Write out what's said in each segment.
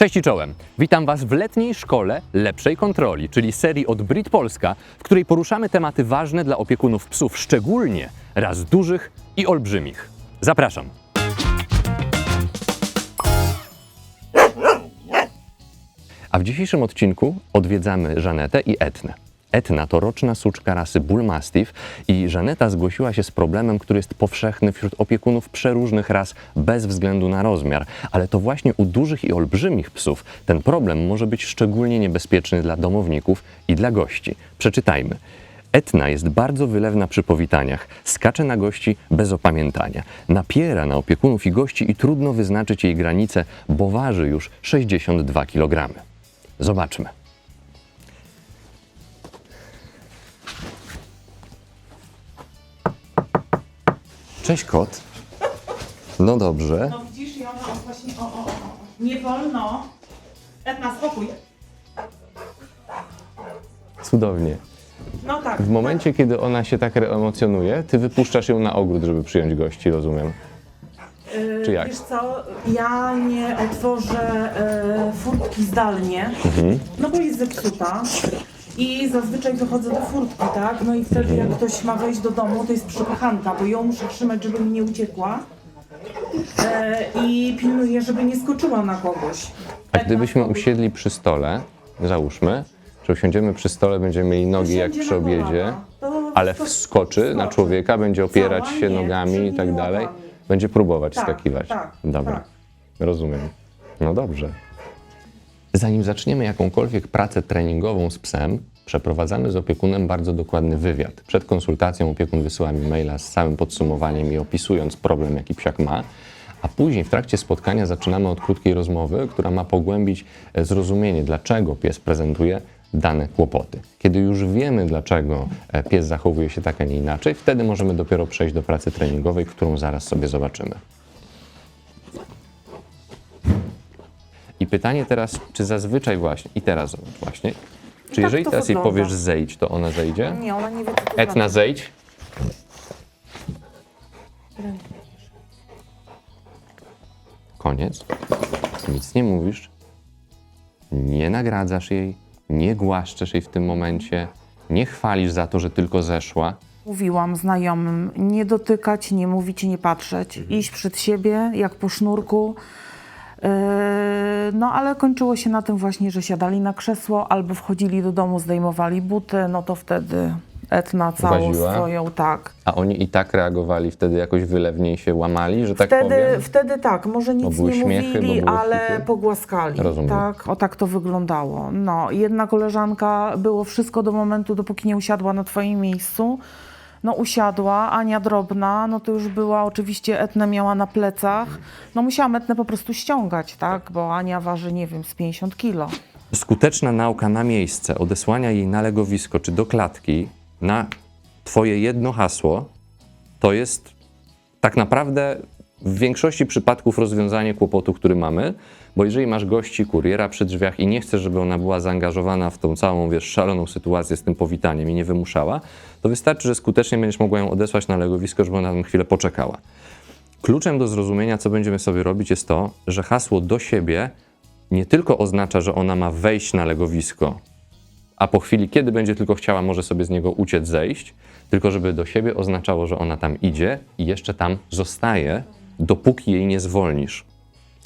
Cześć i czołem. Witam Was w letniej szkole lepszej kontroli, czyli serii od Brit Polska, w której poruszamy tematy ważne dla opiekunów psów, szczególnie raz dużych i olbrzymich. Zapraszam. A w dzisiejszym odcinku odwiedzamy Żanetę i Etnę. Etna to roczna suczka rasy Bull Mastiff i Żaneta zgłosiła się z problemem, który jest powszechny wśród opiekunów przeróżnych ras bez względu na rozmiar. Ale to właśnie u dużych i olbrzymich psów ten problem może być szczególnie niebezpieczny dla domowników i dla gości. Przeczytajmy. Etna jest bardzo wylewna przy powitaniach, skacze na gości bez opamiętania, napiera na opiekunów i gości i trudno wyznaczyć jej granice, bo waży już 62 kg. Zobaczmy. Cześć kot. No dobrze. No widzisz, i ona właśnie, o, o, o, nie wolno. Etna, spokój. Cudownie. No tak. W momencie, kiedy ona się tak emocjonuje, ty wypuszczasz ją na ogród, żeby przyjąć gości, rozumiem. Yy, czy jak? Wiesz co, ja nie otworzę yy, furtki zdalnie, Mhm. no bo jest zepsuta. I zazwyczaj wychodzę do furtki, tak? No i wtedy jak ktoś ma wejść do domu, to jest przepychanka, bo ją muszę trzymać, żeby mi nie uciekła. Yy, I pilnuję, żeby nie skoczyła na kogoś. A gdybyśmy usiedli przy stole, załóżmy, że usiądziemy przy stole, będziemy mieli nogi jak Usiądzie przy na obiedzie, kolana, to ale wsko- wskoczy na człowieka, będzie opierać Cała? się Nie, nogami i tak dalej, będzie próbować Tak, skakiwać. tak, Dobra, tak. rozumiem. No dobrze. Zanim zaczniemy jakąkolwiek pracę treningową z psem, przeprowadzamy z opiekunem bardzo dokładny wywiad. Przed konsultacją opiekun wysyła mi maila z całym podsumowaniem i opisując problem, jaki psiak ma. A później w trakcie spotkania zaczynamy od krótkiej rozmowy, która ma pogłębić e, zrozumienie, dlaczego pies prezentuje dane kłopoty. Kiedy już wiemy, dlaczego e, pies zachowuje się tak, a nie inaczej, wtedy możemy dopiero przejść do pracy treningowej, którą zaraz sobie zobaczymy. I pytanie teraz, czy zazwyczaj właśnie, i teraz zobacz właśnie, czy tak jeżeli to teraz jej wygląda. powiesz zejdź, to ona zejdzie? Nie, ona nie wie, co to Etna, znaczy. zejdź. Koniec. Nic nie mówisz. Nie nagradzasz jej, nie głaszczesz jej w tym momencie, nie chwalisz za to, że tylko zeszła. Mówiłam znajomym nie dotykać, nie mówić, nie patrzeć. Mhm. Iść przed siebie jak po sznurku. Yy, No ale kończyło się na tym właśnie, że siadali na krzesło albo wchodzili do domu, zdejmowali buty, no to wtedy Etna całą swoją, tak. A oni i tak reagowali wtedy jakoś wylewniej się łamali, że tak Wtedy, powiem? wtedy tak, może nic nie śmiechy, mówili, ale hity? pogłaskali. Rozumiem. Tak, o tak to wyglądało. No, jedna koleżanka było wszystko do momentu, dopóki nie usiadła na twoim miejscu. No usiadła, Ania drobna, no to już była oczywiście Etnę miała na plecach. No musiałam Etnę po prostu ściągać, tak, bo Ania waży, nie wiem, z 50 kilo. Skuteczna nauka na miejsce, odesłania jej na legowisko czy do klatki na Twoje jedno hasło, to jest tak naprawdę w większości przypadków rozwiązanie kłopotu, który mamy, bo jeżeli masz gości, kuriera przy drzwiach i nie chcesz, żeby ona była zaangażowana w tą całą, wiesz, szaloną sytuację z tym powitaniem i nie wymuszała, to wystarczy, że skutecznie będziesz mogła ją odesłać na legowisko, żeby ona tam chwilę poczekała. Kluczem do zrozumienia, co będziemy sobie robić, jest to, że hasło do siebie nie tylko oznacza, że ona ma wejść na legowisko, a po chwili, kiedy będzie tylko chciała, może sobie z niego uciec, zejść, tylko żeby do siebie oznaczało, że ona tam idzie i jeszcze tam zostaje, dopóki jej nie zwolnisz.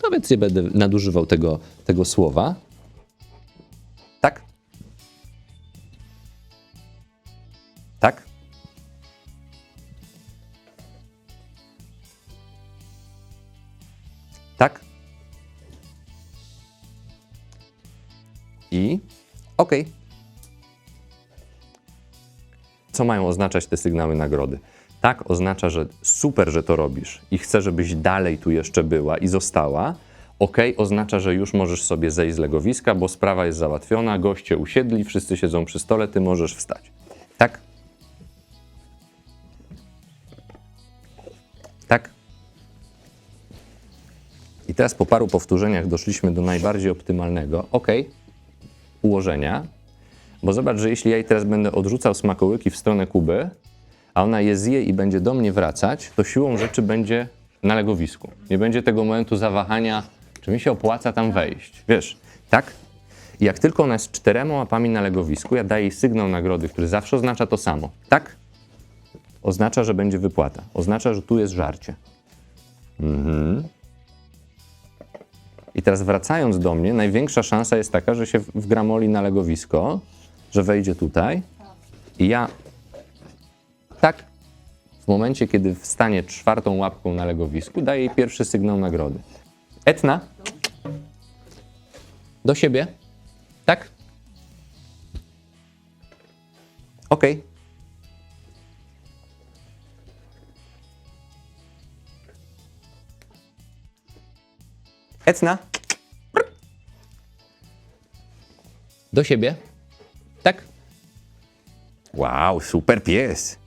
No więc nie będę nadużywał tego, tego słowa. Tak? Tak? Tak? I okej. Co mają oznaczać te sygnały nagrody? Tak oznacza, że super, że to robisz i chcę, żebyś dalej tu jeszcze była i została. OK oznacza, że już możesz sobie zejść z legowiska, bo sprawa jest załatwiona, goście usiedli, wszyscy siedzą przy stole, ty możesz wstać. Tak? Tak? I teraz po paru powtórzeniach doszliśmy do najbardziej optymalnego. OK, ułożenia. Bo zobacz, że jeśli ja teraz będę odrzucał smakołyki w stronę Kuby, a ona je zje i będzie do mnie wracać, to siłą rzeczy będzie na legowisku. Nie będzie tego momentu zawahania, Czy mi się opłaca tam wejść? Wiesz, tak? I jak tylko ona jest czterema łapami na legowisku, ja daję jej sygnał nagrody, który zawsze oznacza to samo. Tak? Oznacza, że będzie wypłata. Oznacza, że tu jest żarcie. Mhm. I teraz wracając do mnie, największa szansa jest taka, że się wgramoli na legowisko, że wejdzie tutaj i ja tak w momencie, kiedy wstanie czwartą łapką na legowisku, daję jej pierwszy sygnał nagrody. Etna. Do siebie. Tak? Okej. Etna. Do siebie. Tak? Wow, super pies.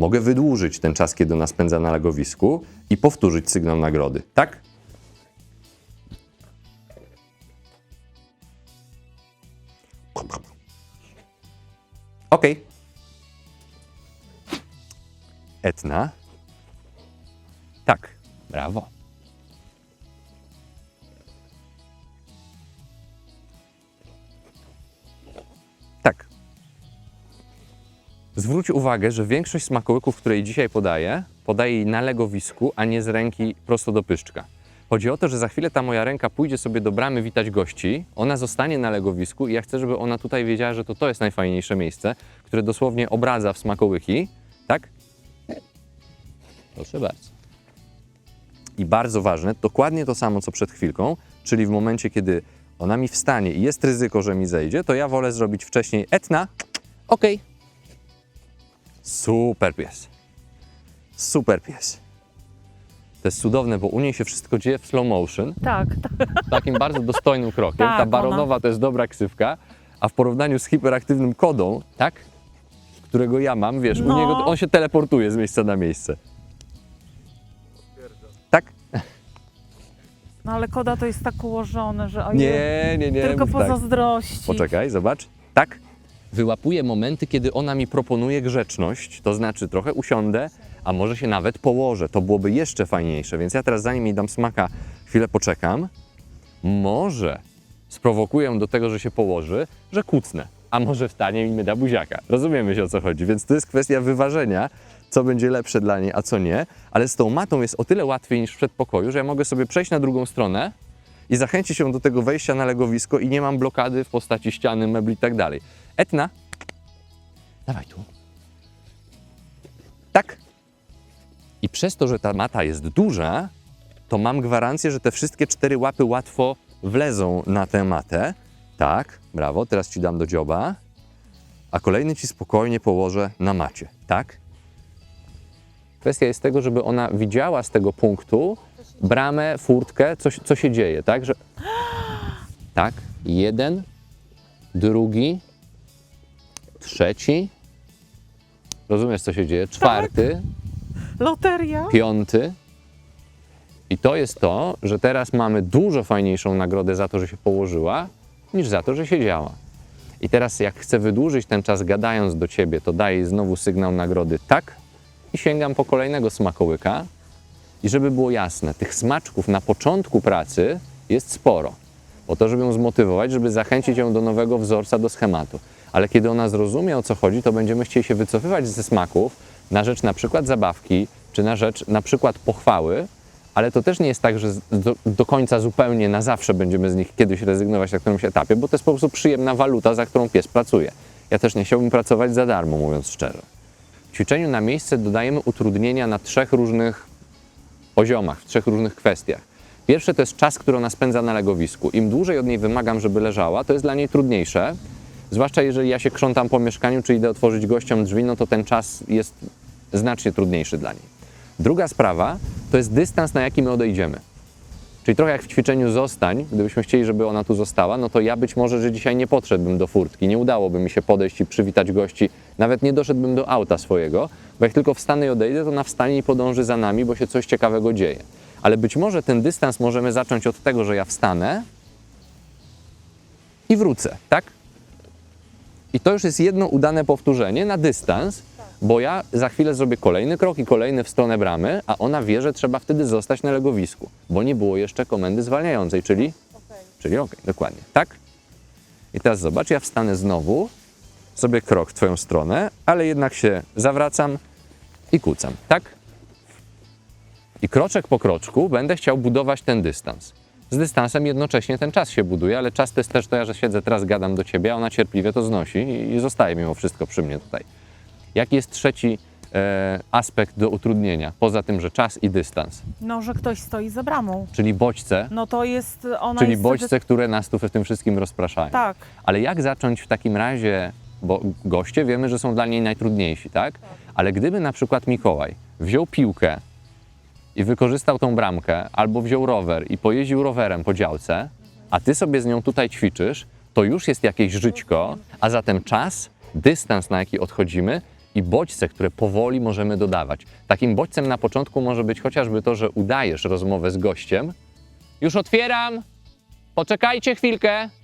Mogę wydłużyć ten czas, kiedy ona spędza na legowisku i powtórzyć sygnał nagrody. Tak? Ok. Etna. Tak, brawo. Zwróć uwagę, że większość smakołyków, które jej dzisiaj podaję, podaję jej na legowisku, a nie z ręki prosto do pyszczka. Chodzi o to, że za chwilę ta moja ręka pójdzie sobie do bramy witać gości, ona zostanie na legowisku i ja chcę, żeby ona tutaj wiedziała, że to to jest najfajniejsze miejsce, które dosłownie obradza w smakołyki, tak? Proszę bardzo. I bardzo ważne, dokładnie to samo co przed chwilką, czyli w momencie, kiedy ona mi wstanie i jest ryzyko, że mi zejdzie, to ja wolę zrobić wcześniej etna, okej, Super pies. Super pies. To jest cudowne, bo u niej się wszystko dzieje w slow motion, Tak, tak. takim bardzo dostojnym krokiem. Tak, Ta ona- baronowa to jest dobra ksywka, a w porównaniu z hiperaktywnym kodą, tak? Którego ja mam, wiesz, u No. niego to on się teleportuje z miejsca na miejsce. Tak? No ale koda to jest tak ułożone, że ojej, Nie, nie, nie. tylko mów po tak. zazdrości. Poczekaj, zobacz. Tak. Wyłapuję momenty, kiedy ona mi proponuje grzeczność, to znaczy trochę usiądę, a może się nawet położę. To byłoby jeszcze fajniejsze. Więc ja teraz, zanim jej dam smaka, chwilę poczekam. Może sprowokuję do tego, że się położy, że kucnę. A może wstanie i mi da buziaka. Rozumiemy się o co chodzi. Więc to jest kwestia wyważenia, co będzie lepsze dla niej, a co nie. Ale z tą matą jest o tyle łatwiej niż w przedpokoju, że ja mogę sobie przejść na drugą stronę, i zachęcić ją do tego wejścia na legowisko i nie mam blokady w postaci ściany, mebli i tak dalej. Etna, dawaj tu. Tak. I przez to, że ta mata jest duża, to mam gwarancję, że te wszystkie cztery łapy łatwo wlezą na tę matę. Tak, brawo, teraz ci dam do dzioba, a kolejny ci spokojnie położę na macie. Tak? Kwestia jest tego, żeby ona widziała z tego punktu bramę, furtkę, co, się- co się dzieje, tak? Że... Tak, jeden, drugi, trzeci. Rozumiesz, co się dzieje? Czwarty, Loteria? piąty. I to jest to, że teraz mamy dużo fajniejszą nagrodę za to, że się położyła, niż za to, że siedziała. I teraz, jak chcę wydłużyć ten czas gadając do ciebie, to daję znowu sygnał nagrody tak i sięgam po kolejnego smakołyka. I żeby było jasne, tych smaczków na początku pracy jest sporo. Po to, żeby ją zmotywować, żeby zachęcić ją do nowego wzorca, do schematu. Ale kiedy ona zrozumie o co chodzi, to będziemy chcieli się wycofywać ze smaków na rzecz na przykład zabawki, czy na rzecz na przykład pochwały, ale to też nie jest tak, że do, do końca zupełnie na zawsze będziemy z nich kiedyś rezygnować na którymś etapie, bo to jest po prostu przyjemna waluta, za którą pies pracuje. Ja też nie chciałbym pracować za darmo, mówiąc szczerze. W ćwiczeniu na miejsce dodajemy utrudnienia na trzech różnych poziomach, w trzech różnych kwestiach. Pierwsze to jest czas, który ona spędza na legowisku. Im dłużej od niej wymagam, żeby leżała, to jest dla niej trudniejsze. Zwłaszcza jeżeli ja się krzątam po mieszkaniu, czy idę otworzyć gościom drzwi, no to ten czas jest znacznie trudniejszy dla niej. Druga sprawa to jest dystans, na jaki my odejdziemy. Czyli trochę jak w ćwiczeniu zostań, gdybyśmy chcieli, żeby ona tu została, no to ja być może, że dzisiaj nie podszedłbym do furtki, nie udałoby mi się podejść i przywitać gości, nawet nie doszedłbym do auta swojego, bo jak tylko wstanę i odejdę, to ona wstanie i podąży za nami, bo się coś ciekawego dzieje. Ale być może ten dystans możemy zacząć od tego, że ja wstanę i wrócę, tak? I to już jest jedno udane powtórzenie na dystans, bo ja za chwilę zrobię kolejny krok i kolejny w stronę bramy, a ona wie, że trzeba wtedy zostać na legowisku, bo nie było jeszcze komendy zwalniającej, czyli Czyli ok, dokładnie. Tak? I teraz zobacz, ja wstanę znowu, zrobię krok w twoją stronę, ale jednak się zawracam i kucam. Tak? I kroczek po kroczku będę chciał budować ten dystans. Z dystansem jednocześnie ten czas się buduje, ale czas to jest też to, ja, że siedzę teraz, gadam do ciebie, a ona cierpliwie to znosi i, i zostaje mimo wszystko przy mnie tutaj. Jaki jest trzeci e, aspekt do utrudnienia, poza tym, że czas i dystans? No, że ktoś stoi za bramą. Czyli bodźce, No to jest ona czyli jest bodźce, które nas tu w tym wszystkim rozpraszają. Tak. Ale jak zacząć w takim razie, bo goście wiemy, że są dla niej najtrudniejsi, tak? Ale gdyby na przykład Mikołaj wziął piłkę i wykorzystał tą bramkę, albo wziął rower i pojeździł rowerem po działce, a ty sobie z nią tutaj ćwiczysz, to już jest jakieś żyćko, a zatem czas, dystans, na jaki odchodzimy i bodźce, które powoli możemy dodawać. Takim bodźcem na początku może być chociażby to, że udajesz rozmowę z gościem. Już otwieram! Poczekajcie chwilkę!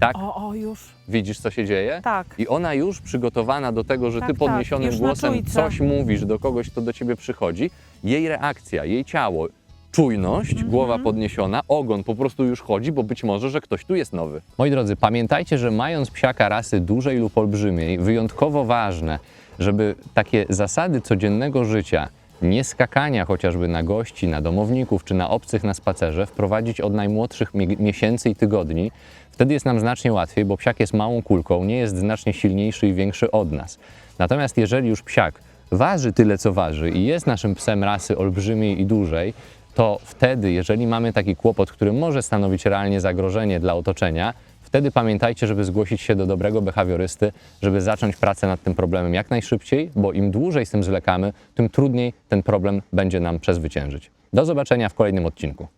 Tak? O, o, już. widzisz, co się dzieje. Tak. I ona już przygotowana do tego, że Tak, ty tak, podniesionym już na głosem czujce. coś mówisz do kogoś, kto do ciebie przychodzi, jej reakcja, jej ciało, czujność, Mhm. głowa podniesiona, ogon po prostu już chodzi, bo być może, że ktoś tu jest nowy. Moi drodzy, pamiętajcie, że mając psiaka rasy dużej lub olbrzymiej, wyjątkowo ważne, żeby takie zasady codziennego życia, nie skakania chociażby na gości, na domowników czy na obcych na spacerze, wprowadzić od najmłodszych mie- miesięcy i tygodni. Wtedy jest nam znacznie łatwiej, bo psiak jest małą kulką, nie jest znacznie silniejszy i większy od nas. Natomiast jeżeli już psiak waży tyle, co waży i jest naszym psem rasy olbrzymiej i dużej, to wtedy, jeżeli mamy taki kłopot, który może stanowić realnie zagrożenie dla otoczenia, wtedy pamiętajcie, żeby zgłosić się do dobrego behawiorysty, żeby zacząć pracę nad tym problemem jak najszybciej, bo im dłużej z tym zwlekamy, tym trudniej ten problem będzie nam przezwyciężyć. Do zobaczenia w kolejnym odcinku.